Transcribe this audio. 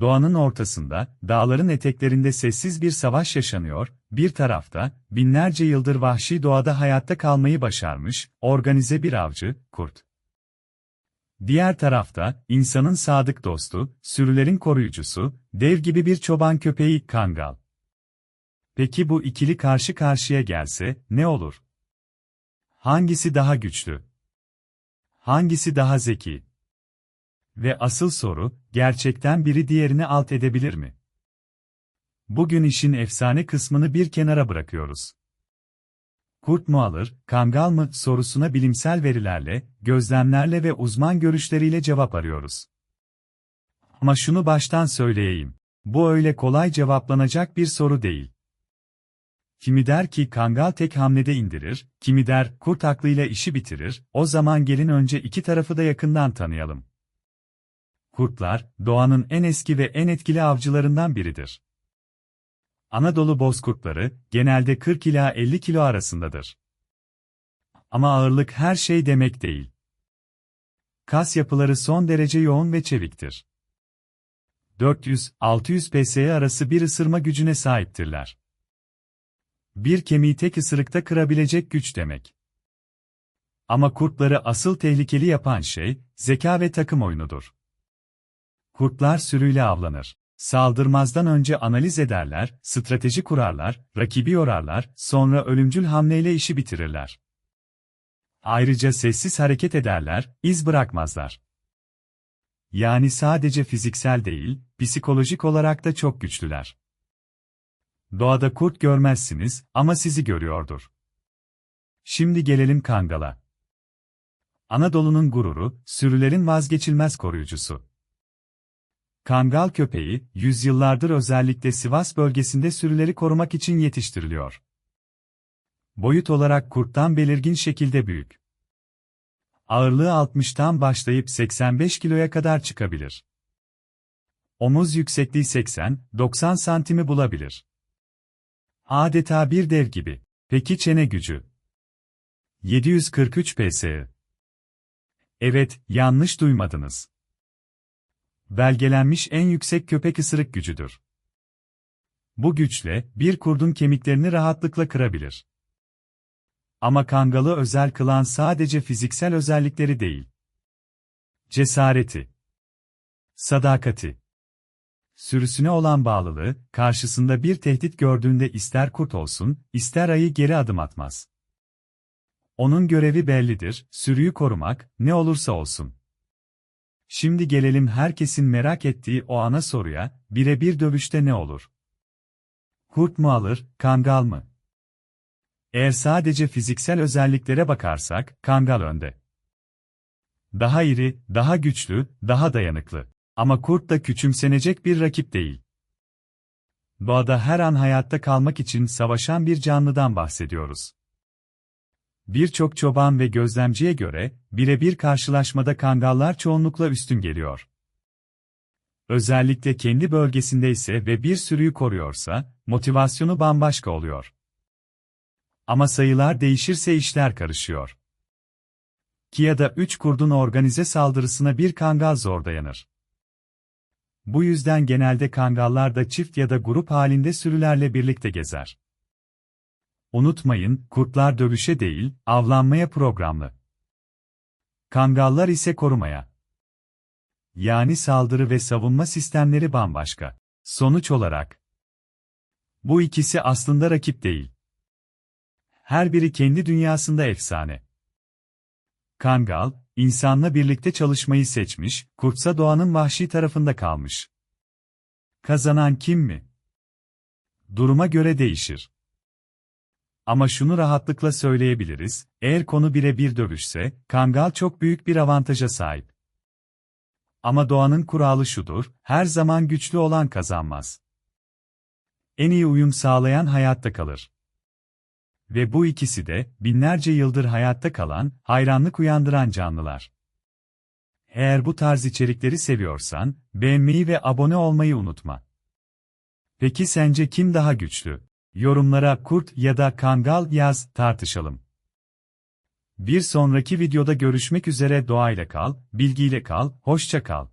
Doğanın ortasında, dağların eteklerinde sessiz bir savaş yaşanıyor, bir tarafta, binlerce yıldır vahşi doğada hayatta kalmayı başarmış, organize bir avcı, kurt. Diğer tarafta, insanın sadık dostu, sürülerin koruyucusu, dev gibi bir çoban köpeği, kangal. Peki bu ikili karşı karşıya gelse, ne olur? Hangisi daha güçlü? Hangisi daha zeki? Ve asıl soru, gerçekten biri diğerini alt edebilir mi? Bugün işin efsane kısmını bir kenara bırakıyoruz. Kurt mu alır, kangal mı sorusuna bilimsel verilerle, gözlemlerle ve uzman görüşleriyle cevap arıyoruz. Ama şunu baştan söyleyeyim. Bu öyle kolay cevaplanacak bir soru değil. Kimi der ki kangal tek hamlede indirir, kimi der kurt aklıyla işi bitirir, o zaman gelin önce iki tarafı da yakından tanıyalım. Kurtlar, doğanın en eski ve en etkili avcılarından biridir. Anadolu bozkurtları, genelde 40 ila 50 kilo arasındadır. Ama ağırlık her şey demek değil. Kas yapıları son derece yoğun ve çeviktir. 400-600 psi arası bir ısırma gücüne sahiptirler. Bir kemiği tek ısırıkta kırabilecek güç demek. Ama kurtları asıl tehlikeli yapan şey, zeka ve takım oyunudur. Kurtlar sürüyle avlanır. Saldırmazdan önce analiz ederler, strateji kurarlar, rakibi yorarlar, sonra ölümcül hamleyle işi bitirirler. Ayrıca sessiz hareket ederler, iz bırakmazlar. Yani sadece fiziksel değil, psikolojik olarak da çok güçlüler. Doğada kurt görmezsiniz ama sizi görüyordur. Şimdi gelelim Kangal'a. Anadolu'nun gururu, sürülerin vazgeçilmez koruyucusu. Kangal köpeği, yüzyıllardır özellikle Sivas bölgesinde sürüleri korumak için yetiştiriliyor. Boyut olarak kurttan belirgin şekilde büyük. Ağırlığı 60'tan başlayıp 85 kiloya kadar çıkabilir. Omuz yüksekliği 80-90 santimi bulabilir. Adeta bir dev gibi. Peki çene gücü? 743 psi. Evet, yanlış duymadınız belgelenmiş en yüksek köpek ısırık gücüdür. Bu güçle, bir kurdun kemiklerini rahatlıkla kırabilir. Ama kangalı özel kılan sadece fiziksel özellikleri değil. Cesareti, sadakati, sürüsüne olan bağlılığı, karşısında bir tehdit gördüğünde ister kurt olsun, ister ayı geri adım atmaz. Onun görevi bellidir, sürüyü korumak, ne olursa olsun. Şimdi gelelim herkesin merak ettiği o ana soruya, birebir dövüşte ne olur? Kurt mu alır, kangal mı? Eğer sadece fiziksel özelliklere bakarsak, kangal önde. Daha iri, daha güçlü, daha dayanıklı. Ama kurt da küçümsenecek bir rakip değil. Doğada her an hayatta kalmak için savaşan bir canlıdan bahsediyoruz. Birçok çoban ve gözlemciye göre, birebir karşılaşmada kangallar çoğunlukla üstün geliyor. Özellikle kendi bölgesinde ise ve bir sürüyü koruyorsa, motivasyonu bambaşka oluyor. Ama sayılar değişirse işler karışıyor. Kia'da 3 kurdun organize saldırısına bir kangal zor dayanır. Bu yüzden genelde kangallar da çift ya da grup halinde sürülerle birlikte gezer. Unutmayın, kurtlar dövüşe değil, avlanmaya programlı. Kangallar ise korumaya. Yani saldırı ve savunma sistemleri bambaşka. Sonuç olarak, bu ikisi aslında rakip değil. Her biri kendi dünyasında efsane. Kangal, insanla birlikte çalışmayı seçmiş, kurtsa doğanın vahşi tarafında kalmış. Kazanan kim mi? Duruma göre değişir. Ama şunu rahatlıkla söyleyebiliriz, eğer konu birebir dövüşse, Kangal çok büyük bir avantaja sahip. Ama doğanın kuralı şudur, her zaman güçlü olan kazanmaz. En iyi uyum sağlayan hayatta kalır. Ve bu ikisi de, binlerce yıldır hayatta kalan, hayranlık uyandıran canlılar. Eğer bu tarz içerikleri seviyorsan, beğenmeyi ve abone olmayı unutma. Peki sence kim daha güçlü? Yorumlara kurt ya da kangal yaz, tartışalım. Bir sonraki videoda görüşmek üzere doğayla kal, bilgiyle kal, hoşça kal.